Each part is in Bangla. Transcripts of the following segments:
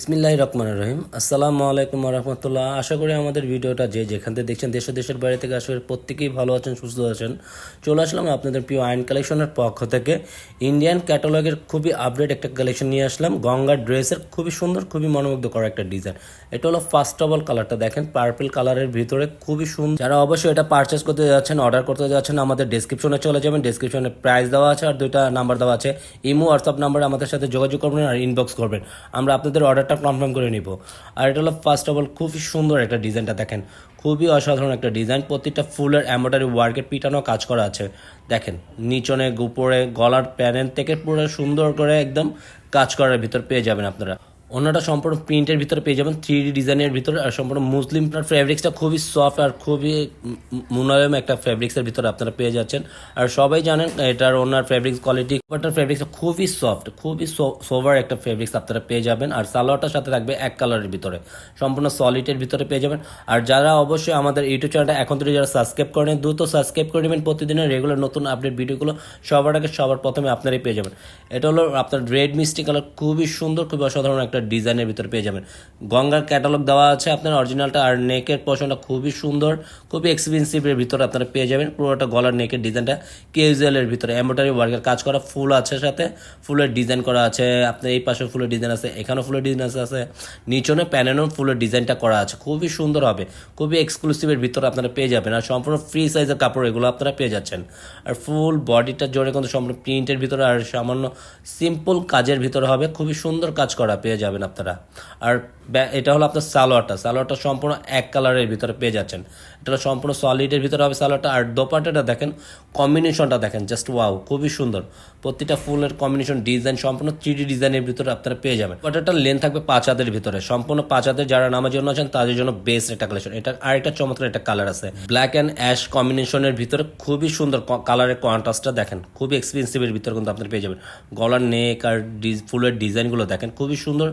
ইসমিল্লাহ রহমান রহিম। আসসালামু আলাইকুম রহমতুল্লাহ। আশা করি আমাদের ভিডিওটা যে যেখান থেকে দেখছেন, দেশে দেশের বাইরে থেকে আসলে প্রত্যেকেই ভালো আছেন, সুস্থ আছেন। চলে আসলাম আপনাদের প্রিয় আইন কালেকশনের পক্ষ থেকে। ইন্ডিয়ান ক্যাটালগের খুবই আপডেট একটা কালেকশন নিয়ে আসলাম। গঙ্গার ড্রেসের খুবই সুন্দর, খুবই মনোমুগ্ধ করা একটা ডিজাইন এটা হলো ফার্স্ট অফ অল কালারটা দেখেন পার্পল কালারের ভিতরে খুবই সুন্দর যারা অবশ্যই এটা পারচেস করতে যাচ্ছেন অর্ডার করতে যাচ্ছেন, আমাদের ডেসক্রিপশনে চলে যাবেন। ডেসক্রিপশনে প্রাইস দেওয়া আছে আর দুইটা নাম্বার দেওয়া আছে। ইমো হোয়াটসঅ্যাপ নাম্বারে আমাদের সাথে যোগাযোগ করবেন আর ইনবক্স করবেন। আমরা আপনাদের অর্ডারটা কনফার্ম করে নিব। আর এটা হলো ফার্স্ট অফ অল খুবই সুন্দর একটা ডিজাইনটা দেখেন। খুবই অসাধারণ একটা ডিজাইন প্রতিটা ফুলের এম্বয়ডারি ওয়ার্কে পিটানো কাজ করা আছে। দেখেন, নিচনে, গোপরে, গলার প্যানেল থেকে পুরো সুন্দর করে একদম কাজ করার ভিতর পেয়ে যাবেন আপনারা। অন্যটা সম্পূর্ণ প্রিন্টের ভিতরে পেয়ে যাবেন থ্রি ডি ডিজাইনের ভিতরে, আর সম্পূর্ণ মুসলিম ফ্যাব্রিক্সটা খুবই সফট আর খুবই মুলায়ম একটা ফ্যাব্রিক্সের ভিতরে আপনারা পেয়ে যাচ্ছেন। আর সবাই জানেন, এটার ওনার ফ্যাব্রিক্স কোয়ালিটি বাটার ফ্যাব্রিক্সটা খুবই সফট খুবই সোভার একটা ফ্যাব্রিক্স আপনারা পেয়ে যাবেন। আর সালোয়ারটার সাথে থাকবে এক কালারের ভিতরে, সম্পূর্ণ সলিডের ভিতরে পেয়ে যাবেন। আর যারা অবশ্যই আমাদের ইউটিউব চ্যানেলটা এখন থেকে যারা সাবস্ক্রাইব করেন, দ্রুত সাবস্ক্রাইব করে নেবেন। প্রতিদিনের রেগুলার নতুন আপডেট ভিডিওগুলো সবার আগে সবার প্রথমে আপনারাই পেয়ে যাবেন। এটা হলো আপনার রেড মিষ্টি কালার খুবই সুন্দর, খুবই অসাধারণ একটা ডিজাইনের ভিতরে পেয়ে যাবেন। গঙ্গার ক্যাটালগ দেওয়া আছে আপনার অরিজিনালটা আর নেকের পোর্শনটা খুবই সুন্দর, খুবই এক্সপেন্সিভের ভিতরে আপনারা পেয়ে যাবেন। পুরোটা গলার নেকের ডিজাইনটা কেজুয়ালের ভিতরে এম্ব্রয়ডারি ওয়ার্কের কাজ করা ফুল আছে সাথে, ফুলের ডিজাইন করা আছে, আপনার এই পাশে ফুলের ডিজাইন আছে, এখানেও ফুলের ডিজাইন আছে আছে নিচনে প্যানেলও ফুলের ডিজাইনটা করা আছে, খুবই সুন্দর হবে, খুবই এক্সক্লুসিভের ভিতরে আপনারা পেয়ে যাবেন, আর সম্পূর্ণ ফ্রি সাইজের কাপড় এগুলো আপনারা পেয়ে যাচ্ছেন। আর ফুল বডিটা জোরে কিন্তু সম্পূর্ণ প্রিন্টের ভিতরে, আর সামান্য সিম্পল কাজের ভিতরে হবে, খুবই সুন্দর কাজ করা পেয়ে যাবেন। আপনারা। আর এটা হলো আপনার সালোয়ারটা। সালোয়ারটা সম্পূর্ণ এক কালারের ভিতরে পেয়ে যাচ্ছেন। এটা সম্পূর্ণ সলিডের ভিতরে হবে সালোয়ারটা। আর দোপাটাটা দেখেন কম্বিনেশনটা দেখেন জাস্ট ওয়াও খুবই সুন্দর। প্রতিটা ফুলের কম্বিনেশন ডিজাইন সম্পূর্ণ থ্রি ডিজাইনের ভিতরে আপনারা পেয়ে যাবেন। দোপাটাটার লেন থাকবে পাঁচ হাতের ভিতরে। সম্পূর্ণ পাঁচ হাতের যারা নামার জন্য আছেন, তাদের জন্য বেস্ট একটা কালেকশন এটা আরেকটা চমৎকার একটা কালার আছে। ব্ল্যাক অ্যান্ড অ্যাশ কম্বিনেশনের ভিতরে খুবই সুন্দর কালারের কন্ট্রাস্টটা দেখেন। খুবই এক্সপেন্সিভের ভিতরে কিন্তু আপনারা পেয়ে যাবেন। গলার নেক আর ফুলের ডিজাইনগুলো দেখেন, খুবই সুন্দর।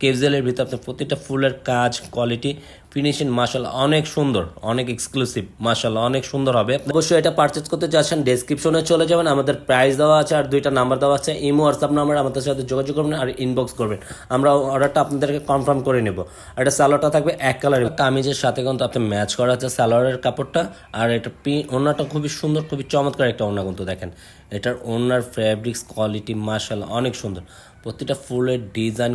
কেজেলের ভিতরে আপনার প্রতিটা ফুলের কাজ কোয়ালিটি ফিনিশিং মাসাল্লাহ অনেক সুন্দর, অনেক এক্সক্লুসিভ মাসাল্লাহ অনেক সুন্দর হবে। অবশ্যই এটা পারচেজ করতে যাচ্ছেন ডেসক্রিপশনে চলে যাবেন, আমাদের প্রাইস দেওয়া আছে আর দুইটা নাম্বার দেওয়া আছে, ইমো হোয়াটসঅ্যাপ নাম্বার আমাদের সাথে যোগাযোগ করবেন আর ইনবক্স করবেন। আমরা অর্ডারটা আপনাদেরকে কনফার্ম করে নেব। আর এটা স্যালোয়ারটা থাকবে এক কালারের কামিজের সাথে কিন্তু আপনি ম্যাচ করা আছে স্যালোয়ারের কাপড়টা, আর এটা পি ওনাটা খুবই সুন্দর, খুবই চমৎকার একটা ওনা কিন্তু দেখেন। এটার ওনার ফ্যাব্রিক্স কোয়ালিটি মাসাল্লাহ অনেক সুন্দর। প্রতিটা ফুলের ডিজাইন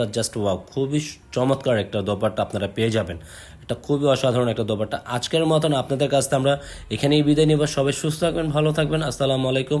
কম্বিনেশনটা জাস্ট ওয়াও খুবই চমৎকার একটা দোপাট্টা আপনারা পেয়ে যাবেন। এটা খুবই অসাধারণ একটা দোপাট্টা। আজকের মতন আপনাদের কাছে আমরা এখানেই বিদায় নিব। সবাই সুস্থ থাকবেন, ভালো থাকবেন। আসসালামু আলাইকুম।